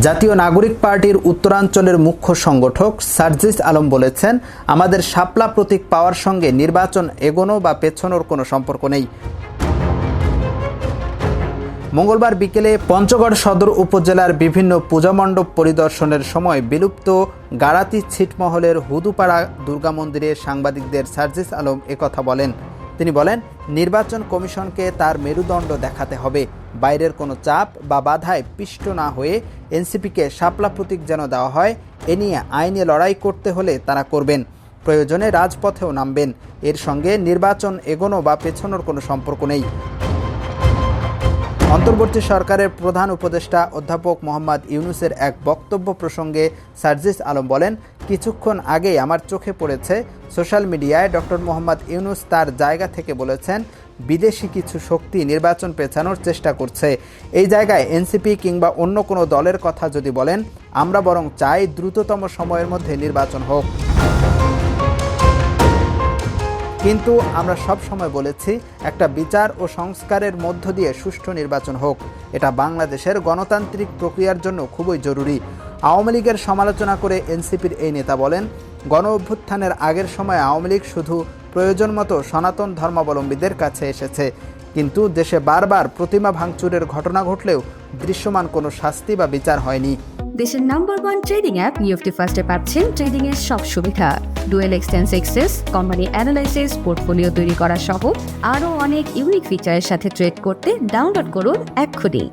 জাতীয় নাগরিক পার্টির উত্তরাঞ্চলের মুখ্য সংগঠক সার্জিস আলম বলেছেন, আমাদের শাপলা প্রতীক পাওয়ার সঙ্গে নির্বাচন এগোনো বা পেছনোর কোনো সম্পর্ক নেই। মঙ্গলবার বিকেলে পঞ্চগড় সদর উপজেলার বিভিন্ন পূজামণ্ডপ পরিদর্শনের সময় বিলুপ্ত গাড়াতি ছিটমহলের হুদুপাড়া দুর্গা মন্দিরে সাংবাদিকদের সার্জিস আলম একথা বলেন। তিনি বলেন, নির্বাচন কমিশনকে তার মেরুদণ্ড দেখাতে হবে। বাইরের কোনো চাপ বা বাধায় পিষ্ট না হয়ে এনসিপিকে শাপলা প্রতীক যেন দেওয়া হয়, এ নিয়ে আইনে লড়াই করতে হলে তারা করবেন। প্রয়োজনে রাজপথেও নামবেন। এর সঙ্গে নির্বাচন এগোনো বা পেছনোর কোনো সম্পর্ক নেই। অন্তর্বর্তী সরকারের প্রধান উপদেষ্টা অধ্যাপক মোহাম্মদ ইউনুসের এক বক্তব্য প্রসঙ্গে সার্জিস আলম বলেন কিছুক্ষণ আগেই আমার চোখে পড়েছে সোশ্যাল মিডিয়ায় ডক্টর মোহাম্মদ ইউনুস তার জায়গা থেকে বলেছেন, বিদেশি কিছু শক্তি নির্বাচন পেছানোর চেষ্টা করছে। এই জায়গায় এনসিপি কিংবা অন্য কোনো দলের কথা যদি বলেন, আমরা বরং চাই দ্রুততম সময়ের মধ্যে নির্বাচন হোক। কিন্তু আমরা সব সময় বলেছি, একটা বিচার ও সংস্কারের মধ্য দিয়ে সুষ্ঠু নির্বাচন হোক। এটা বাংলাদেশের গণতান্ত্রিক প্রক্রিয়ার জন্য খুবই জরুরি। আওয়ামী লীগের সমালোচনা করে এনসিপির এই নেতা বলেন গণ অভ্যুত্থানের আগের সময় আওয়ামী লীগ শুধু প্রয়োজন মতো সনাতন ধর্মাবলম্বীদের কাছে এসেছে। কিন্তু দেশে বারবার প্রতিমা ভাঙচুরের ঘটনা ঘটলেও দৃশ্যমান কোনো শাস্তি বা বিচার হয়নি। দেশের number one trading app UFT ফার্স্টে পাচ্ছেন ট্রেডিং এর সব সুবিধা। ডুয়েল এক্সটেন্স এক্সেস, কোম্পানি অ্যানালাইসিস, পোর্টফোলিও তৈরি করা সহ আরও অনেক ইউনিক ফিচারের সাথে ট্রেড করতে ডাউনলোড করুন এক্ষুনি।